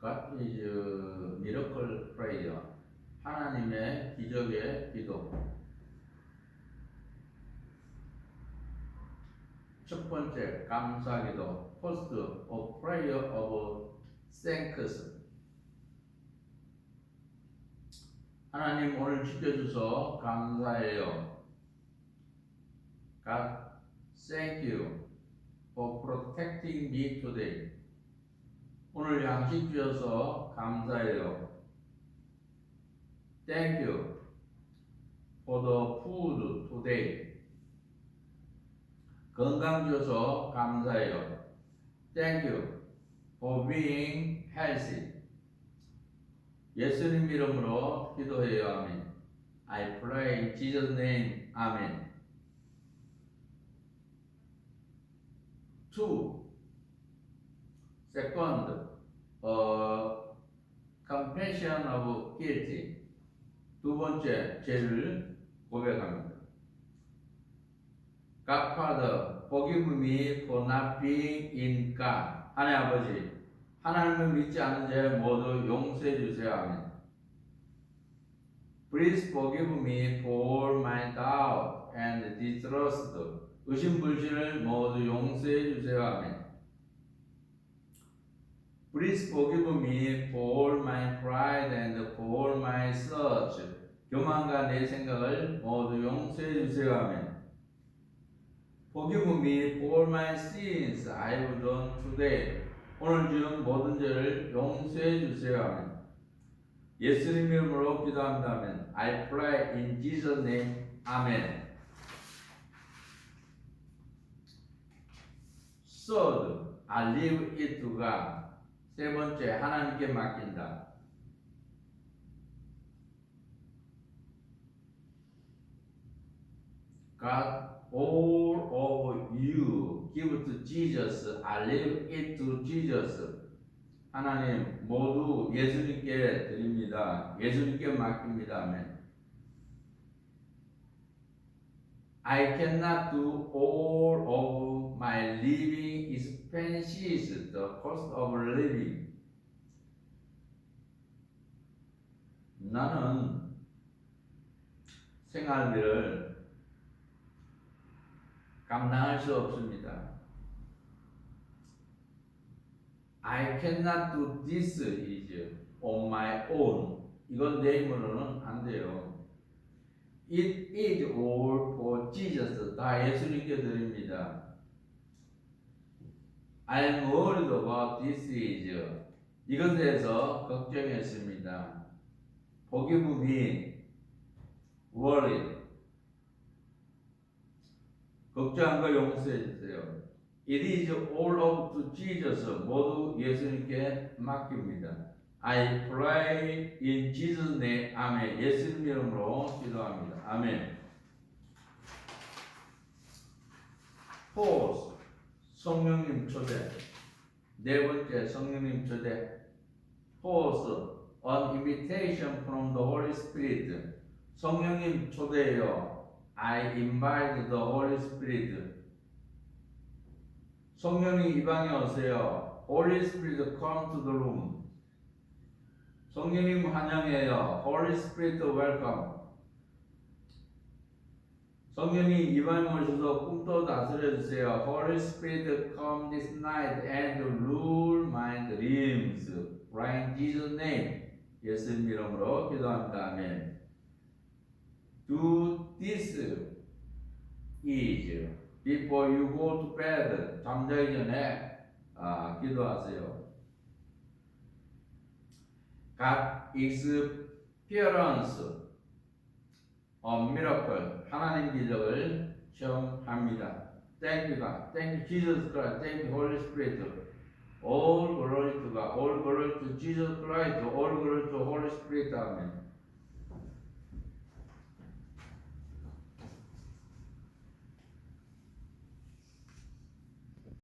God is miracle prayer. 하나님의 기적의 기도. 첫 번째 감사 기도. First, a prayer of thanks. 하나님 오늘 지켜주셔서 감사해요. God, thank you for protecting me today. 오늘 양식 주셔서 감사해요. Thank you for the food today. 건강 주셔서 감사해요. Thank you for being healthy. 예수님 이름으로 기도해요. 아멘. I pray in Jesus name. 아멘. Two. Second, uh, confession of guilty. 두 번째, 죄를 고백합니다. God Father, forgive me for not being in God. 하나님 아버지, 하나님을 믿지 않은 죄 모두 용서해 주세요. 아멘. Please forgive me for my doubt and distrust. 의심불신을 모두 용서해 주세요. 아멘. Please forgive me for my pride and for my search. 교만과 내 생각을 모두 용서해 주세요. 아멘. Forgive me for my sins I've done today. 오늘 지은 모든 죄를 용서해 주세요. 아멘. 예수님 이름으로 기도합니다. 아멘. I pray in Jesus name. 아멘. Third, I leave it to God. 세 번째, 하나님께 맡긴다. God, all of you give to Jesus. I leave it to Jesus. 하나님 모두 예수님께 드립니다. 예수님께 맡깁니다. 아멘. I cannot do all of my living expenses, the cost of living. 나는 생활비를 감당할 수 없습니다. I cannot do this is on my own. 이건 내 힘으로는 안 돼요. It is all for Jesus. 다 예수님께 드립니다. I'm worried about this is. 이것에 대해서 걱정했습니다. Forgive me. Worried. 걱정한 거 용서해 주세요. It is all up to Jesus. 모두 예수님께 맡깁니다. I pray in Jesus name. 아멘. 예수님 이름으로 기도합니다. 아멘. Fourth, 성령님 초대. 네 번째, 성령님 초대. Fourth, an invitation from the Holy Spirit. 성령님 초대요. I invite the Holy Spirit. 성령이 이 방에 오세요. Holy Spirit come to the room. 성령님 환영해요. Holy Spirit welcome. 성령이 이 방에 오셔서 꿈도 다스려 주세요. Holy Spirit come this night and rule my dreams. Right in Jesus name. 예수님 이름으로 기도합니다. 아멘. Do this is before you go to bed. 잠자기 전에 아, 기도하세요. God experience of miracle. 하나님 기적을 체험합니다. Thank you God. Thank you Jesus Christ. Thank you Holy Spirit. All glory to God. All glory to Jesus Christ. All glory to Holy Spirit. 아멘.